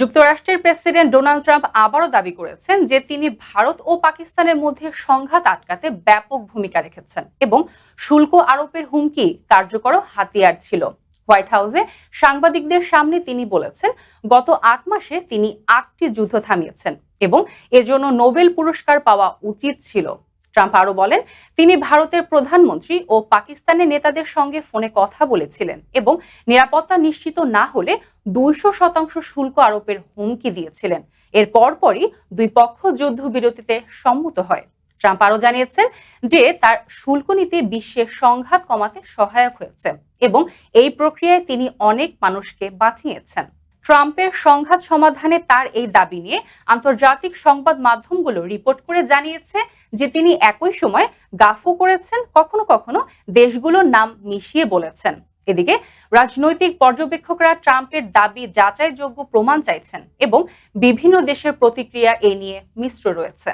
যুক্তরাষ্ট্রের president Donald Trump আবারও দাবি করেছেন যে তিনি ভারত ও পাকিস্তানের মধ্যে সংঘাত আটকাতে ব্যাপক ভূমিকা রেখেছেন এবং শুল্ক আরোপের হুমকি কার্যকর হাতিয়ার ছিল। হোয়াইট হাউসে সাংবাদিকদের সামনে তিনি বলেছেন, গত আট মাসে তিনি আটটি যুদ্ধ থামিয়েছেন এবং এজন্য নোবেল পুরস্কার পাওয়া উচিত ছিল। ট্রাম্প আরও বলেন, তিনি ভারতের প্রধানমন্ত্রী ও পাকিস্তানের নেতাদের সঙ্গে ফোনে কথা বলেছিলেন এবং নিরাপত্তা নিশ্চিত না হলে দুইশো শতাংশ শুল্ক আরোপের হুমকি দিয়েছিলেন। এর পরপরই দুই পক্ষ যুদ্ধবিরতিতে সম্মত হয়। ট্রাম্প আরও জানিয়েছেন যে তার শুল্ক নীতি বিশ্বের সংঘাত কমাতে সহায়ক হয়েছে এবং এই প্রক্রিয়ায় তিনি অনেক মানুষকে বাঁচিয়েছেন। ট্রাম্পের সংঘাত সমাধানে তার এই দাবি নিয়ে আন্তর্জাতিক সংবাদ মাধ্যমগুলো রিপোর্ট করে জানিয়েছে যে তিনি একই সময় গাফু করেছেন, কখনো কখনো দেশগুলোর নাম মিশিয়ে বলেছেন। এদিকে রাজনৈতিক পর্যবেক্ষকরা ট্রাম্পের দাবি যাচাইযোগ্য প্রমাণ চাইছেন এবং বিভিন্ন দেশের প্রতিক্রিয়া এ নিয়ে মিশ্র রয়েছে।